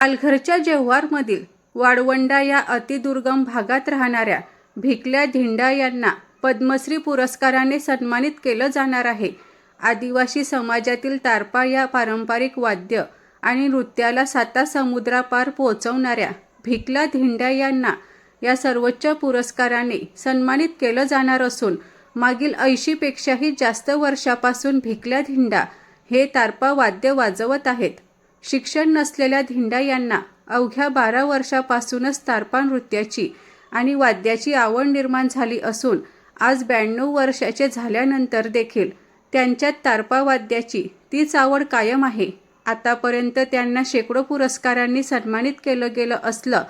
पालघरच्या जेव्हारमधील वाळवंडा या अतिदुर्गम भागात राहणाऱ्या भिकल्या धिंडा यांना पद्मश्री पुरस्काराने सन्मानित केलं जाणार आहे. आदिवासी समाजातील तारपा या पारंपरिक वाद्य आणि नृत्याला साता समुद्रापार पोहोचवणाऱ्या भिकला धिंडा यांना या सर्वोच्च पुरस्काराने सन्मानित केलं जाणार असून मागील ऐंशीपेक्षाही जास्त वर्षापासून भिकल्या धिंडा हे तारपा वाद्य वाजवत आहेत. शिक्षण नसलेल्या धिंडा यांना अवघ्या बारा वर्षापासूनच तारपा नृत्याची आणि वाद्याची आवड निर्माण झाली असून आज ब्याण्णव वर्षाचे झाल्यानंतर देखील त्यांच्यात तारपा वाद्याची तीच आवड कायम आहे. आतापर्यंत त्यांना शेकडो पुरस्कारांनी सन्मानित केलं गेलं असलं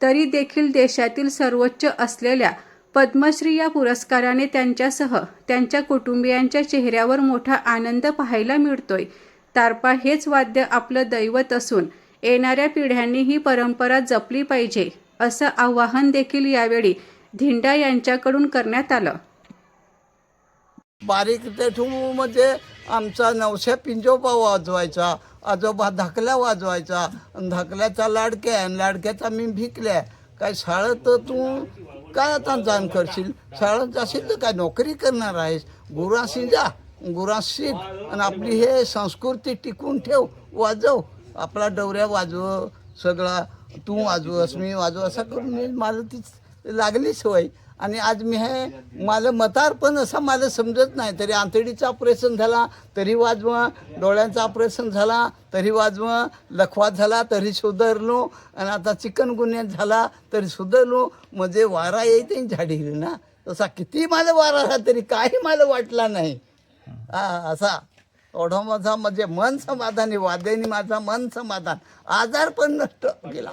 तरी देखील देशातील सर्वोच्च असलेल्या पद्मश्री या पुरस्काराने त्यांच्यासह त्यांच्या कुटुंबियांच्या चेहऱ्यावर मोठा आनंद पाहायला मिळतोय. तारपा हेच वाद्य आपलं दैवत असून येणाऱ्या पिढ्यांनी ही परंपरा जपली पाहिजे असं आवाहन देखील यावेळी धिंडा यांच्याकडून करण्यात आलं. बारीक म्हणजे आमचा नवशा पिंजोबा वाजवायचा आजोबा धाकल्या वाजवायचा धाकल्याचा लाडक्या आणि लाडक्याचा मी भिकल्या. काय शाळेत तर तू काय आता जाण करशील? शाळेत जाशील तर काय नोकरी करणार आहेस? गुराशी जा. गुरास आणि आपली हे संस्कृती टिकून ठेव वाजव. आपला डवऱ्या वाजव सगळा तू वाजवस मी वाजव असं करून मी मला ती लागली सवय. आणि आज मी हे मला मतार पण असं मला समजत नाही तरी आंतडीचं ऑपरेशन झाला तरी वाजवा. डोळ्यांचं ऑपरेशन झाला तरी वाजवा. लखवा झाला तरी सुधारलो. आणि आता चिकन गुन्ह्यात झाला तरी सुधारलो. म्हणजे वारा येते झाडी ना. तसा किती मला वारा आला तरी काही मला वाटला नाही. हा असा. एवढा माझा म्हणजे मन समाधानी वाद्याने माझा मन समाधान. आजार पण नष्ट गेला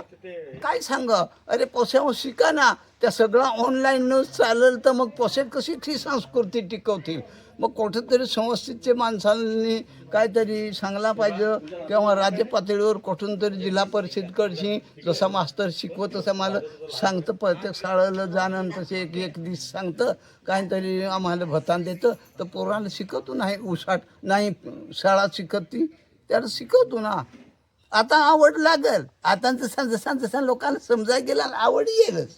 काय सांग? अरे पोशाव शिका ना? त्या सगळं ऑनलाईनच चालेल तर मग पोसे कशी ती संस्कृती टिकवतील? मग कुठंतरी संस्थेचे माणसांनी काहीतरी सांगला पाहिजे किंवा राज्य पातळीवर कुठून तरी जिल्हा परिषदकडशी जसा मास्तर शिकवत तसं मला सांगतं प्रत्येक शाळेला जाणं तसे एक एक दिस सांगतं काहीतरी आम्हाला भतान देतं. तर पोरांना शिकवतो नाही उसाट नाही शाळा शिकत ती त्याला शिकवतो ना. आता आवड लागल. आता जसा जसा जसा लोकांना समजाय गेला आवड येईलच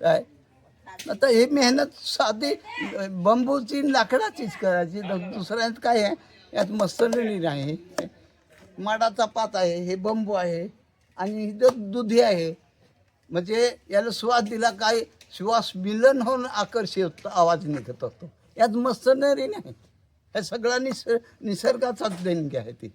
काय? आता हे मेहनत साधी बंबूची लाकडाचीच करायची. दुसऱ्यात काय आहे? यात मस्तरणी नाही. माडाचा पात आहे हे बंबू आहे आणि इथं दुधी आहे म्हणजे याला श्वास दिला काय श्वास मिलन होऊन आकर्षित आवाज निघत असतो यात मस्तनरी नाही. हे सगळा निस निसर्गाचाच देणगी आहे ती.